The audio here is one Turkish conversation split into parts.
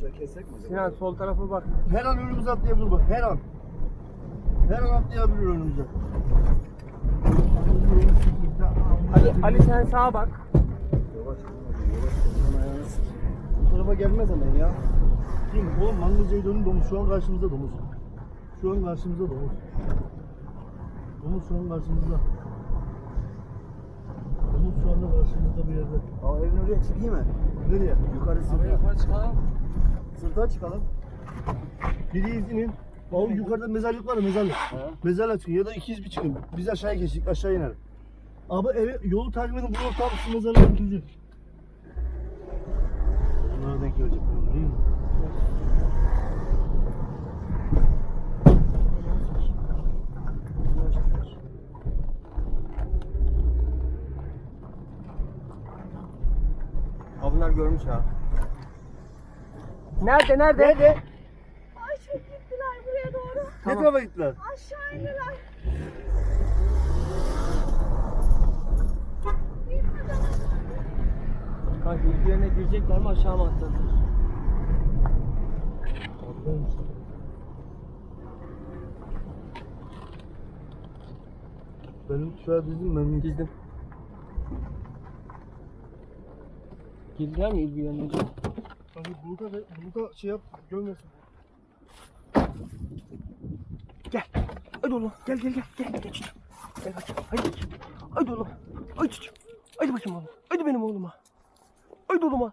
Şöyle kessek mi acaba? Sinan sol tarafa bak. Her an önümüze atlayabilir bak her an. Her an atlayabilir önümüze. Ali, Ali sen sağa bak. Yavaş. Yavaş. Bu tarafa gelmez hemen ya. Kim? O Mangızca'yı dönün domuz. Şu an karşımızda domuz. Şu an karşımızda domuz. Domuz şu an karşımızda. Domuz şu anda karşımızda bir yerde. Aa evin oraya çıkayım mı? Nereye? Yukarı sırta. yukarı çıkalım. Sırta çıkalım. Biri izinin. O yukarıda mezarlık var ya mezarlık. Mezarlığa çıkın ya da ikiz bir çıkın. Biz aşağıya geçtik aşağı inelim. Abi eve yolu takip edin. Burada tam şu mezarlığa gidecek. Bunlara denk gelecek değil mi? Aa, bunlar görmüş ha. Nerede nerede? Nerede? Ay çok gittiler buraya doğru. Ne tarafa gittiler? Aşağı indiler. Kanka ilgilerine girecekler mi aşağı mı atladılar? Benim şu an dizim ben Dizdim. Girdiler mi ilgilerine? Hani buluta, ve- buluta şey yap, görmesin. Gel. Hadi oğlum gel gel gel. Gel gel çocuğum. Gel bakayım. Hadi bakayım. Hadi oğlum. Hadi çocuğum. Hadi bakayım oğlum. Hadi benim oğluma. Hadi oğluma.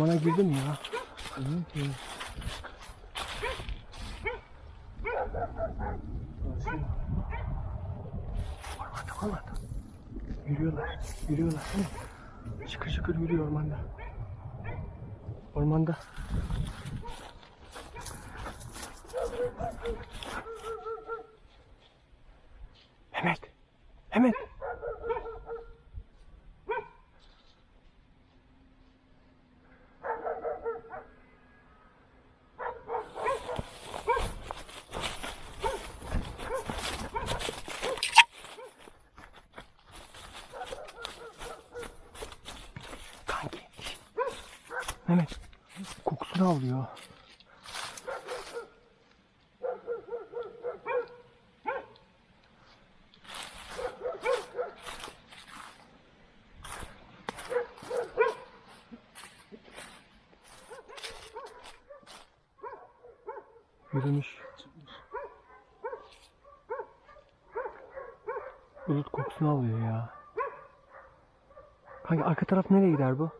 Ormana girdim ya. Ormanda. Yürüyorlar. Yürüyorlar. Şıkır şıkır yürüyor ormanda. Ormanda. Mehmet. Mehmet. Kanki. Mehmet. Alıyor. Yürümüş. Bulut kokusunu alıyor ya. Kanka arka taraf nereye gider bu?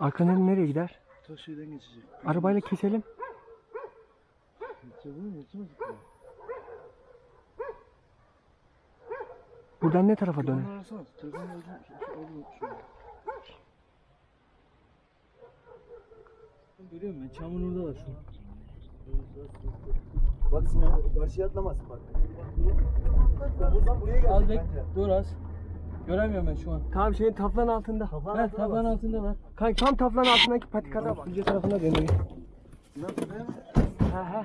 Arka nere- nereye gider? Ta şeyden geçecek. Arabayla keselim. Geçeceğiz mi? Geçemezdik mi? Buradan ne tarafa? Telefonunu arasana. Şu- aldım şunu. Görüyor musun? Çamın orada var şu. Bak Sinan karşıya atlamasın bak. Buradan buraya gelecek bence. dur az. Göremiyorum ben şu an. Tamam şeyin taflanın altında. Kafan Heh, altına tabanın bak. altındalar. Kanka tam taflanın altındaki patikada bak. Önce tarafına dönüyor. Şuraya mı? He he.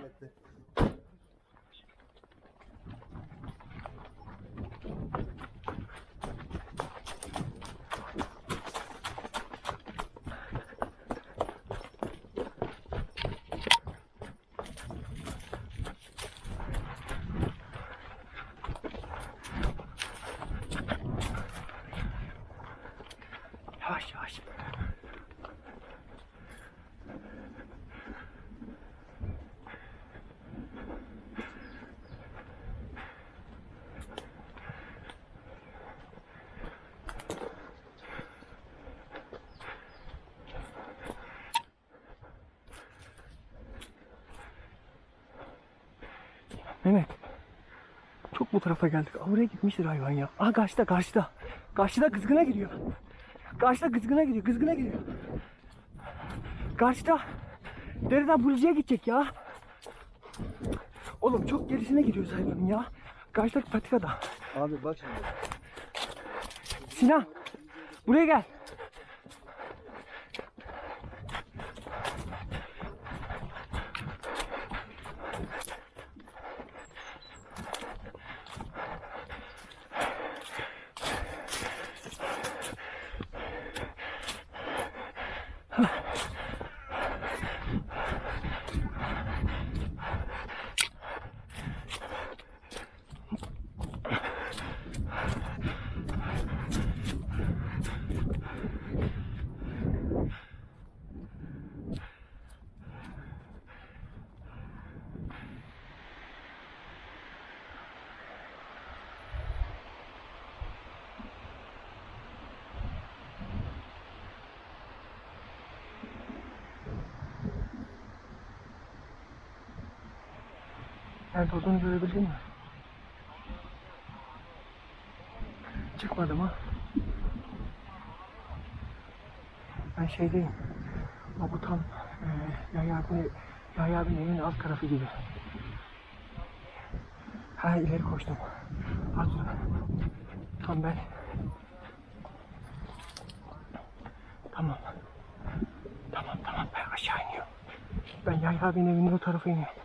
Yavaş yavaş. Mehmet. Çok bu tarafa geldik. Oraya gitmiştir hayvan ya. Aa karşıda karşıda. Karşıda kızgına gidiyor. Karşıda kızgına gidiyor. Kızgına gidiyor. Karşıda. Dereden Bulucu'ya gidecek ya. Oğlum çok gerisine gidiyoruz hayvanın ya. Karşıdaki patikada. Abi bak şimdi. Sinan. Buraya gel. Nerede olduğunu görebildin mi? Çıkmadı mı? Ben şeydeyim. Ama bu tam e, Yahya abinin, Yahya abinin evinin alt tarafı gibi. Ha ileri koştum. Dur. Tam ben. Tamam. Tamam tamam ben aşağı iniyorum. Ben Yahya abinin evinin o tarafa iniyorum.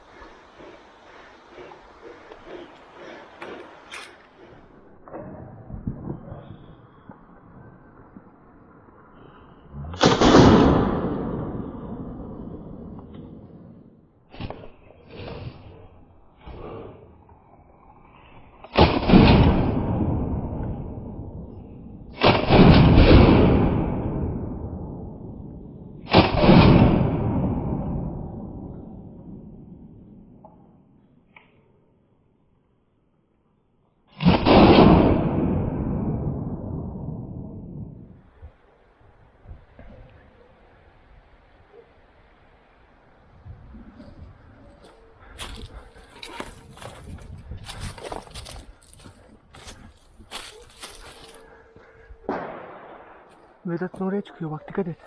Vedat'ın oraya çıkıyor bak dikkat et.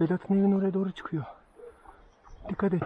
Vedat'ın evinin oraya doğru çıkıyor. Dikkat et.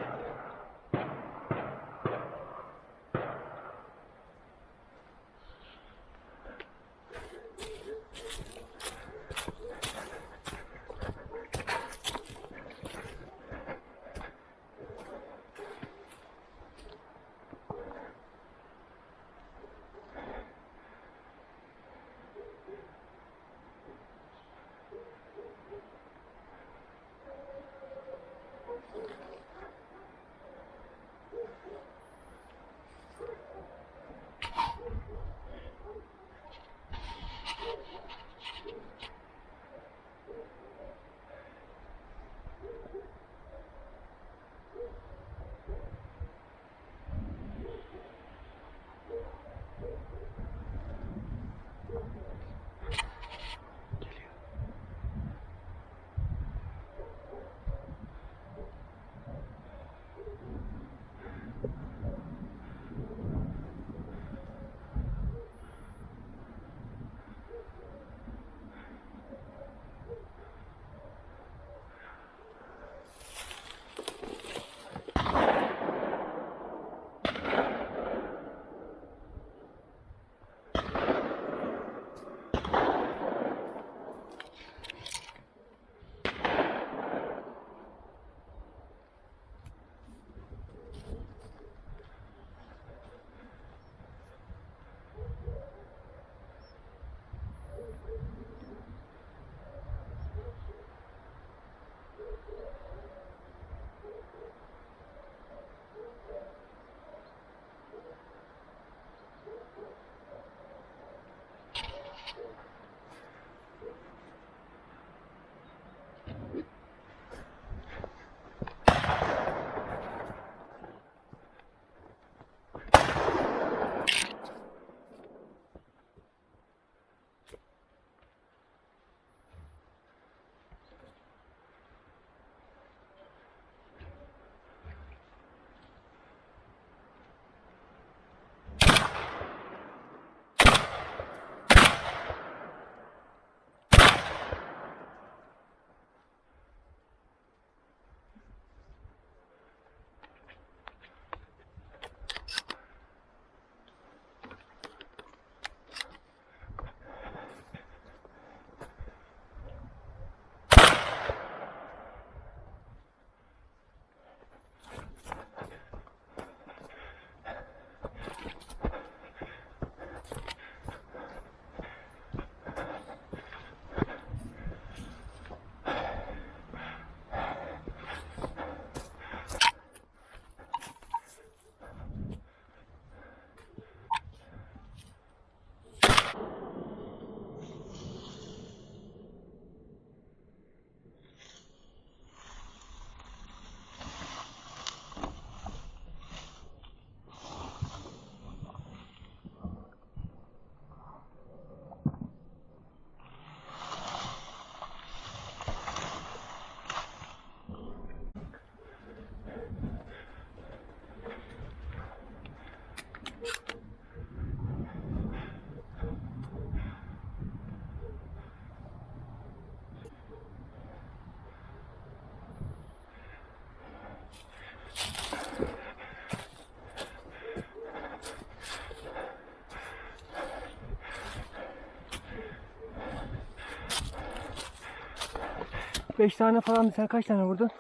5 tane falan sen kaç tane vurdun?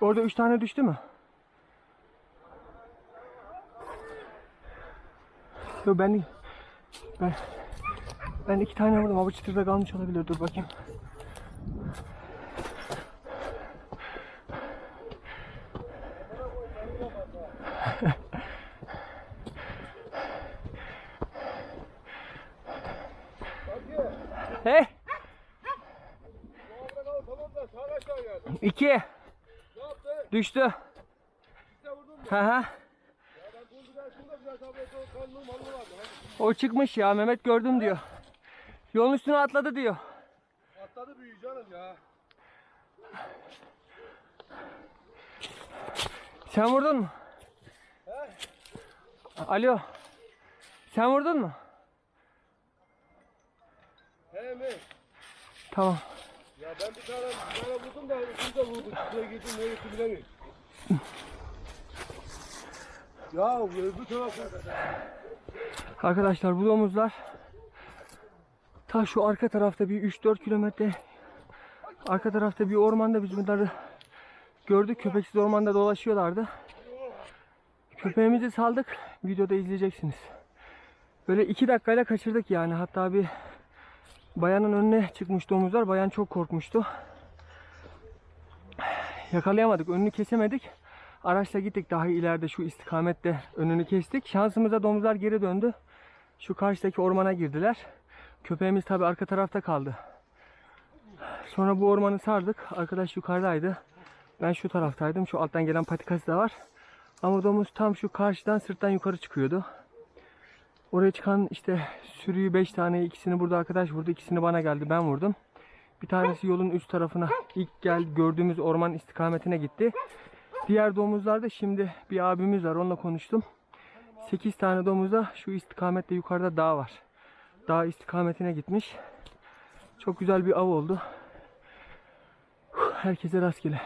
Orada 3 tane düştü mü? Yok ben ben ben iki tane vurdum ama çıtırda kalmış olabilir. Dur bakayım. 2 Düştü. Hı hı. O çıkmış ya Mehmet gördüm diyor. Yolun üstüne atladı diyor. Atladı büyüyeceğim ya. Sen vurdun mu? He? Alo. Sen vurdun mu? He mi? Tamam. Ben bir tane, bir tane vurdum da üçüncü de vurdu. Şuraya gittim ne gitti bilemiyorum. ya öbür tarafta. Arkadaşlar bu domuzlar ta şu arka tarafta bir 3-4 kilometre arka tarafta bir ormanda biz bunları gördük. Köpeksiz ormanda dolaşıyorlardı. Köpeğimizi saldık. Videoda izleyeceksiniz. Böyle 2 dakikayla kaçırdık yani. Hatta bir bayanın önüne çıkmış domuzlar. Bayan çok korkmuştu. Yakalayamadık. Önünü kesemedik. Araçla gittik daha ileride şu istikamette önünü kestik. Şansımıza domuzlar geri döndü. Şu karşıdaki ormana girdiler. Köpeğimiz tabi arka tarafta kaldı. Sonra bu ormanı sardık. Arkadaş yukarıdaydı. Ben şu taraftaydım. Şu alttan gelen patikası da var. Ama domuz tam şu karşıdan sırttan yukarı çıkıyordu. Oraya çıkan işte sürüyü 5 tane ikisini burada arkadaş vurdu. ikisini bana geldi. Ben vurdum. Bir tanesi yolun üst tarafına ilk gel gördüğümüz orman istikametine gitti. Diğer domuzlarda şimdi bir abimiz var onunla konuştum. 8 tane domuzda şu istikamette yukarıda dağ var. Dağ istikametine gitmiş. Çok güzel bir av oldu. Herkese rastgele.